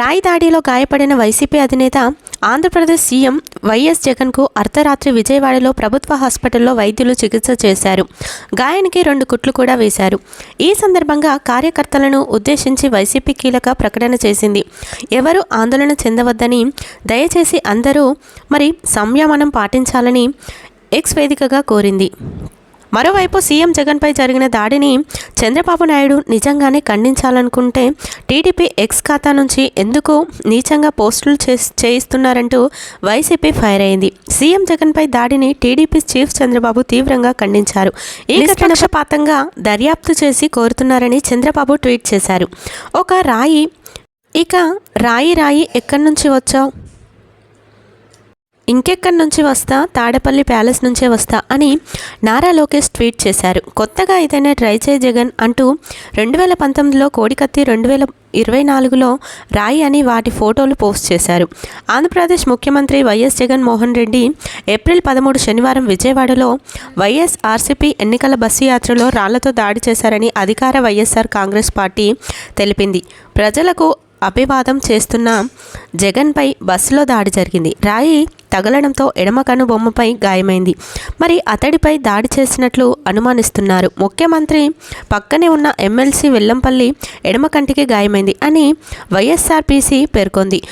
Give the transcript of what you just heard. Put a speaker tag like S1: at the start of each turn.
S1: రాయి దాడిలో గాయపడిన వైసీపీ అధినేత ఆంధ్రప్రదేశ్ సీఎం వైఎస్ జగన్కు అర్ధరాత్రి విజయవాడలో ప్రభుత్వ హాస్పిటల్లో వైద్యులు చికిత్స చేశారు. గాయానికి రెండు కుట్లు కూడా వేశారు. ఈ సందర్భంగా కార్యకర్తలను ఉద్దేశించి వైసీపీ కీలక ప్రకటన చేసింది. ఎవరు ఆందోళన చెందవద్దని దయచేసి అందరూ మరి సంయమనం పాటించాలని ఎక్స్ వేదికగా కోరింది. మరోవైపు సీఎం జగన్పై జరిగిన దాడిని చంద్రబాబు నాయుడు నిజంగానే ఖండించాలనుకుంటే టీడీపీ ఎక్స్ ఖాతా నుంచి ఎందుకు నీచంగా పోస్టులు చేయిస్తున్నారంటూ వైసీపీ ఫైర్ అయింది. సీఎం జగన్పై దాడిని టీడీపీ చీఫ్ చంద్రబాబు తీవ్రంగా ఖండించారు. ఈ నిష్పక్షపాతంగా దర్యాప్తు చేసి కోరుతున్నారని చంద్రబాబు ట్వీట్ చేశారు. ఒక రాయి ఇక రాయి రాయి ఎక్కడి నుంచి వచ్చావు? ఇంకెక్కడి నుంచి వస్తా? తాడపల్లి ప్యాలెస్ నుంచే వస్తా అని నారా లోకేష్ ట్వీట్ చేశారు. కొత్తగా ఏదైనా ట్రై చేయి జగన్ అంటూ రెండు వేల పంతొమ్మిదిలో కోడికత్తి రెండు వేల ఇరవై నాలుగులో రాయి అని వాటి ఫోటోలు పోస్ట్ చేశారు. ఆంధ్రప్రదేశ్ ముఖ్యమంత్రి వైఎస్ జగన్మోహన్ రెడ్డి ఏప్రిల్ పదమూడు శనివారం విజయవాడలో వైఎస్ ఆర్సీపీ ఎన్నికల బస్సు యాత్రలో రాళ్ళతో దాడి చేశారని అధికార వైఎస్ఆర్ కాంగ్రెస్ పార్టీ తెలిపింది. ప్రజలకు అభివాదం చేస్తున్న జగన్పై బస్సులో దాడి జరిగింది. రాయి తగలడంతో ఎడమ కను బొమ్మపై గాయమైంది. మరి అతడిపై దాడి చేసినట్లు అనుమానిస్తున్నారు. ముఖ్యమంత్రి పక్కనే ఉన్న ఎమ్మెల్సీ వెల్లంపల్లి ఎడమ కంటికి గాయమైంది అని వైఎస్ఆర్పీసీ పేర్కొంది.